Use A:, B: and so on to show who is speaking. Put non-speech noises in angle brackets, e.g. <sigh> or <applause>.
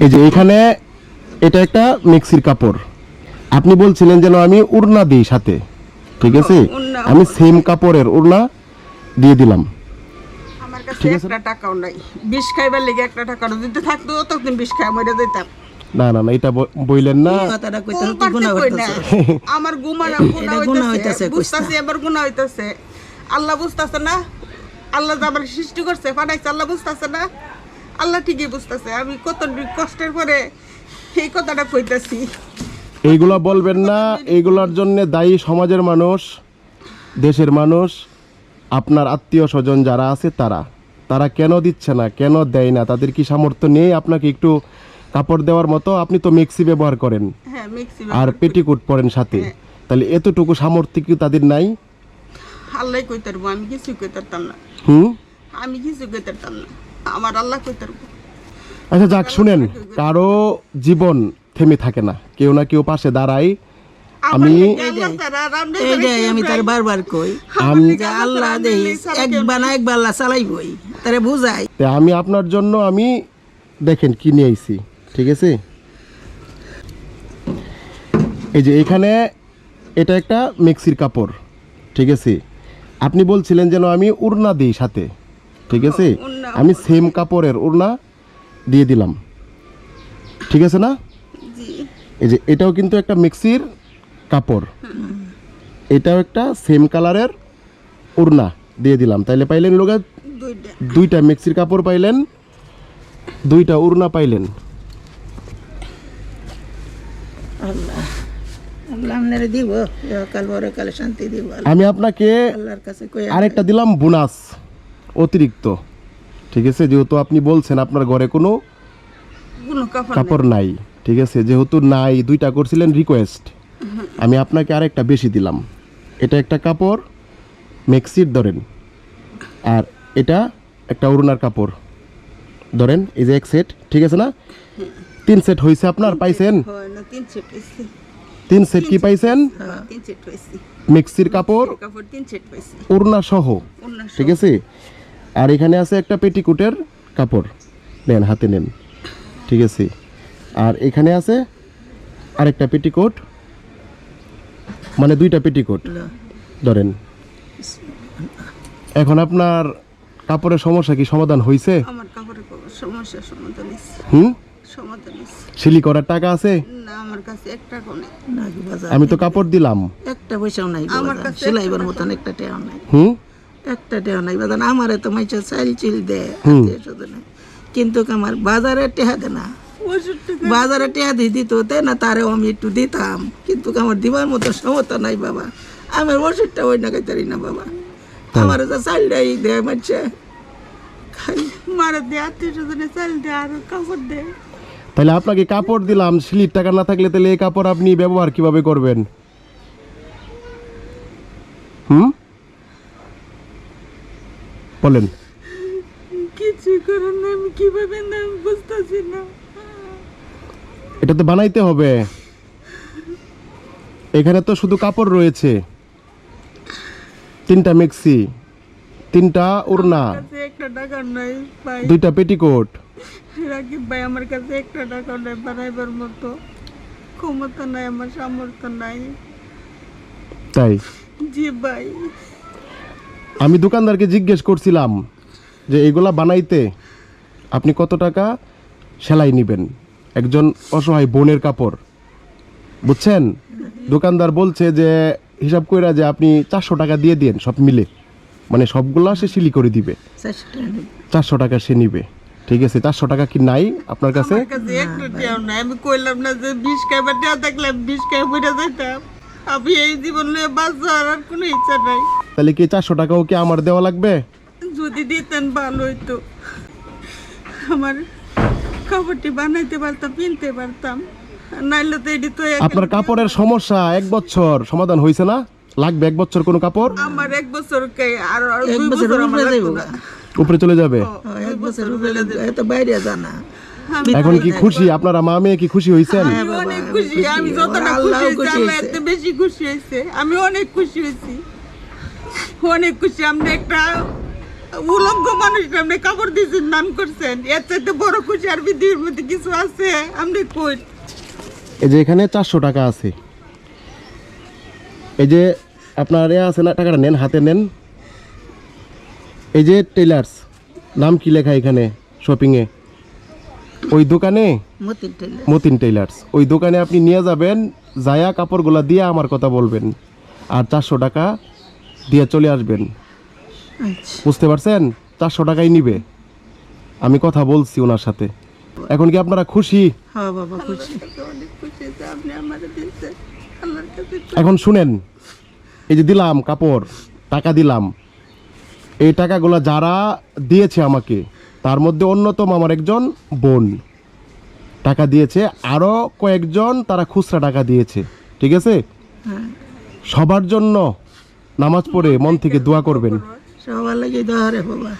A: এই যে এখানে এটা একটা মিক্সির কাপড়। আপনি বলছিলেন যেন আমি উড়না দিই সাথে। ঠিক আছে? আমি সেম কাপড়ের উড়না দিয়ে দিলাম।
B: আমার কাছে একটা টাকাও নাই। বিষ খাইবার লেগে একটা টাকাও যদি থাকতো তখন বিষ খাই মরে যেতাম
A: না না না এটা বইলেন না।
C: কথাটা কইতে হতে। হইতেছে।
B: আমার <laughs>
C: গুনাহ
B: হইতাছে। বুঝতাছি এবার হইতাছে। আল্লাহ বুঝতাছে না? আল্লাহ যে আমার সৃষ্টি করছে পাঠাইছে আল্লাহ বুঝতাছে না? আল্লাহ ঠিকই বুঝতাছে আমি কত কষ্টের পরে এই কথাটা কইতাছি।
A: এইগুলা বলবেন না এইগুলার জন্য দায়ী সমাজের মানুষ দেশের মানুষ আপনার আত্মীয় স্বজন যারা আছে তারা। তারা কেন দিচ্ছে না কেন দেয় না তাদের কি সামর্থ্য নেই আপনাকে একটু কাপড় দেওয়ার মতো? আপনি তো মেক্সি ব্যবহার করেন।
B: হ্যাঁ
A: আর পেটিকুট পরেন সাথে। তাহলে এতটুকু সামর্থ্য কি তাদের নাই?
B: আল্লাহ কইতে পারব আমি কিছু কইতে পারতাম না।
A: হুম?
B: আমি কিছু কইতে পারতাম না। আমার আল্লাহ কইতে পারব
A: আচ্ছা যাক শুনেন কারও জীবন থেমে থাকে না। কেউ না কেউ পাশে দাঁড়ায়। আমি
B: আল্লাহ
C: আমি তার বারবার কই <laughs>
A: আমি
C: আল্লাহ দেই এক বানা এক বাল্লা চালাইবই তারে বুঝাই।
A: তা আমি আপনার জন্য আমি দেখেন কি নিয়ে আইছি ঠিক আছে? এই যে এখানে এটা একটা মিক্সির কাপড় ঠিক আছে? আপনি বলছিলেন যেন আমি উড়না দিই সাথে ঠিক আছে। আমি সেম কাপড়ের ওড়না দিয়ে দিলাম। ঠিক আছে না? এই যে এটাও কিন্তু একটা মিক্সির কাপড়। এটাও একটা সেম কালারের উড়না দিয়ে দিলাম। তাইলে পাইলেন লোক
B: দুইটা।
A: মিক্সির কাপড় পাইলেন দুইটা উড়না পাইলেন।
C: আল্লাহ।
A: আমি আপনাকে আরেকটা দিলাম বোনাস অতিরিক্ত। ঠিক আছে? যেহেতু আপনি বলছেন আপনার ঘরে কোনো
B: কাপড় নাই।
A: ঠিক আছে? যেহেতু নাই দুইটা করছিলেন রিকোয়েস্ট আমি আপনাকে আর একটা বেশি দিলাম। এটা একটা কাপড় মেক্সির ধরেন। আর এটা একটা অরুণার কাপড়। ধরেন এই যে এক সেট ঠিক আছে না? তিন সেট হয়েছে আপনার পাইছেন?
B: তিন সেট
A: তিন সেট কি পাইছেন? মিক্সির কাপড়
B: কাপড়
A: ওড়না সহ ঠিক আছে? আর এখানে আছে একটা পেটিকুটের কাপড়। নেন হাতে নেন। ঠিক আছে। আর এখানে আছে আরেকটা পেটিকোট। মানে দুইটা পেটিকোট। ধরেন। এখন আপনার কাপড়ের সমস্যা কি? সমাধান হয়েছে
B: আমার কাপড়ের কোনো সমাধান
A: হুম?
B: সমাধান
A: সিলি করার টাকা আছে?
B: না আমার কাছে একটা
A: আমি তো কাপড় দিলাম।
C: একটা পয়সাও নাই
B: আমার
C: আমার
B: কাছে
C: সেলাইবার মতন একটা নাই।
A: হুম?
C: একটা টেও নাই বাজার আমারে তো মাইছে চাইল চিল দেয়
A: হুম।
C: আত্মীয় স্বজনে। কিন্তু আমার বাজারে টেহা দে না। বাজারে টেহা দিয়ে দিত তে না তারেও আমি একটু দিতাম। কিন্তু আমার দিবার মতো সমতা নাই বাবা। আমার ওষুধটা ওই না খাইতারি না বাবা। আমার যা চাইলটাই দেয় খাই
B: মারা দিয়ে আত্মীয় স্বজনে চাল দেয় আর কাপড় দেয়
A: তাহলে আপনাকে কাপড় দিলাম সিলির টাকা না থাকলে তাহলে এই কাপড় আপনি ব্যবহার কীভাবে করবেন? হুম? বলেন।
B: কিছু করার আমি কীভাবে না আমি বুঝতেছি না।
A: এটা তো বানাইতে হবে। এখানে তো শুধু কাপড় রয়েছে। তিনটা মিক্সি তিনটা ওড়না
B: একটা টাকা নাই ভাই।
A: দুইটা পেটিকোট।
B: রাকিব ভাই আমার কাছে একটা টাকা নাই বানাইবার মতো ক্ষমতা নাই আমার সামর্থ্য নাই।
A: তাই?
B: জি ভাই।
A: আমি দোকানদারকে জিজ্ঞেস করছিলাম যে এগুলা বানাইতে আপনি কত টাকা? সেলাই নেবেন। একজন অসহায় বোনের কাপড়। বুঝছেন? দোকানদার বলছে যে হিসাব কইরা যে আপনি চারশো টাকা দিয়ে দিন সব মিলে। মানে সবগুলা সে সিলি করে দিবে।
C: চারশো টাকা
A: সে নিবে। ঠিক আছে চারশো টাকা কি নাই আপনার কাছে?
B: কইলাম না যে থাকলে যাইতাম। আমি এই জীবন নিয়ে বাঁচার আর কোনো ইচ্ছা নাই।
A: তাহলে কি চারশো টাকাও কি আমার দেওয়া লাগবে?
B: যদি দিতেন ভালো হইতো। আমার কাপড়টি বানাইতে পারতাম কিনতে পারতাম। নাইলে তো এটি তো
A: আপনার কাপড়ের সমস্যা এক বছর সমাধান হয়েছে না? লাগবে এক বছর কোনো কাপড়?
B: আমার এক বছর কে আর আর
C: এক
B: দুই
C: বছর
B: আমার
C: উপরে
A: চলে যাবে?
C: এক বছর উপরে এত বাইরে জানা
A: এখন কি খুশি? আপনারা মা মেয়ে কি খুশি হয়েছেন
B: আমি অনেক খুশি আমি যতটা খুশি বেশি খুশি হয়েছে আমি অনেক খুশি হয়েছি। অনেক খুশি আমরা একটা উলঙ্গ মানুষ আপনি কাপড় দিয়েছেন নাম করছেন এর চাইতে বড় খুশি আর পৃথিবীর মধ্যে কিছু আছে? আপনি কই?
A: এই যে এখানে চারশো টাকা আছে। এই যে আপনার এ আছে না টাকাটা নেন হাতে নেন। এই যে টেলার্স নাম কি লেখা এখানে শপিংয়ে ওই দোকানে?
C: মতিন
A: টেলার্স ওই দোকানে আপনি নিয়ে যাবেন যায়া কাপড়গুলা দিয়ে আমার কথা বলবেন। আর চারশো টাকা দিয়ে চলে আসবেন।
C: আচ্ছা।
A: বুঝতে পারছেন? চারশো টাকাই নিবে। আমি কথা বলছি ওনার সাথে। এখন কি আপনারা খুশি?
C: হ্যাঁ খুশি।
A: এখন শুনেন এই যে দিলাম কাপড় টাকা দিলাম। এই টাকাগুলো যারা দিয়েছে আমাকে তার মধ্যে অন্যতম আমার একজন বোন। টাকা দিয়েছে আরও কয়েকজন তারা খুচরা টাকা দিয়েছে। ঠিক আছে?
C: হ্যাঁ।
A: সবার জন্য নামাজ পড়ে মন থেকে দোয়া করবেন।
C: সবার লাগে দহারে বাবা।